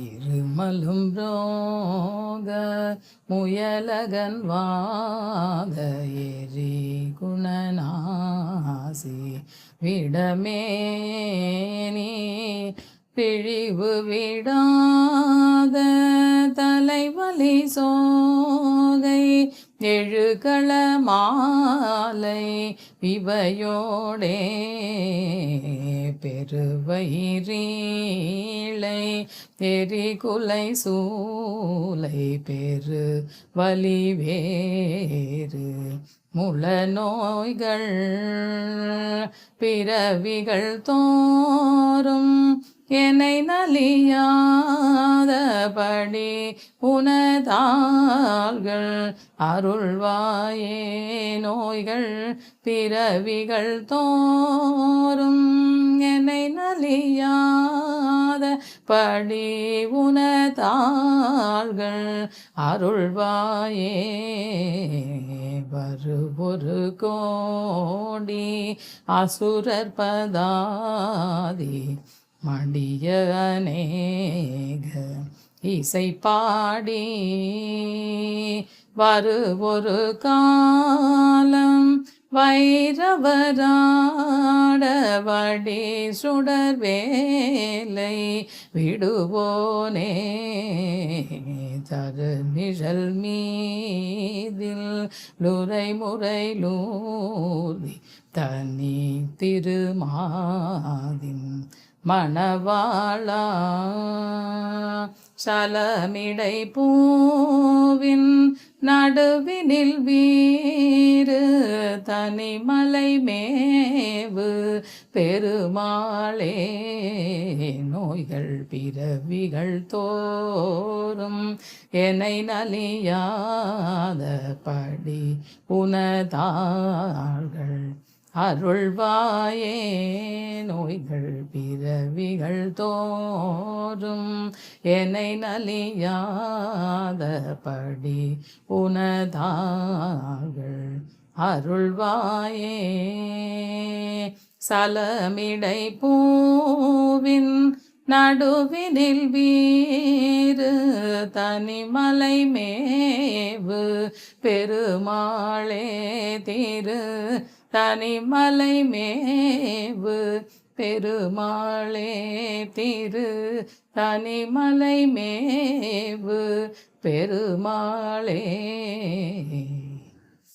இருமலும் ரோக முயலகன் வாத எரி குணநாசி விடமேனி பிழிவு விடாத தலைவலி சோகை எழுகள மாலை இவையோடே பெருவயிரீளை எரிகுலை சூலை பெரு வலிவேறு முள நோய்கள் பிறவிகள் தோறும் என்னை நலியாதபடி உனதாள்கள் அருள்வாயே நோய்கள் பிறவிகள் தோறும் என்னை நலியாத படி உனதாள்கள் அருள்வாயே வருவொரு கோடி அசுரர் பதாதி மடிய அநேக இசை பாடி வரு ஒரு காலம் வைரவராடவடி சுடர் வேலை விடுவோனே. தரு நிழல் மீதில் லுரை முறை லூதி தனி திருமாதின் மணவாளா. சலமிடை பூ நடுவினில் வீறு தனிமலை மேவு பெருமாளே நோய்கள் பிறவிகள் தோறும் என்னை நலியாத படி உனதாள்கள் அருள்வாயே நோய்கள் பிறவிகள் தோறும் என்னை நலியாதபடி உனதாகள் அருள்வாயே சலமிடை பூவின் நடுவினில் வீறு தனிமலை மேவு பெருமாளே திரு தனிமலை மேவு பெருமாளே திரு. தனிமலை மேவு பெருமாளே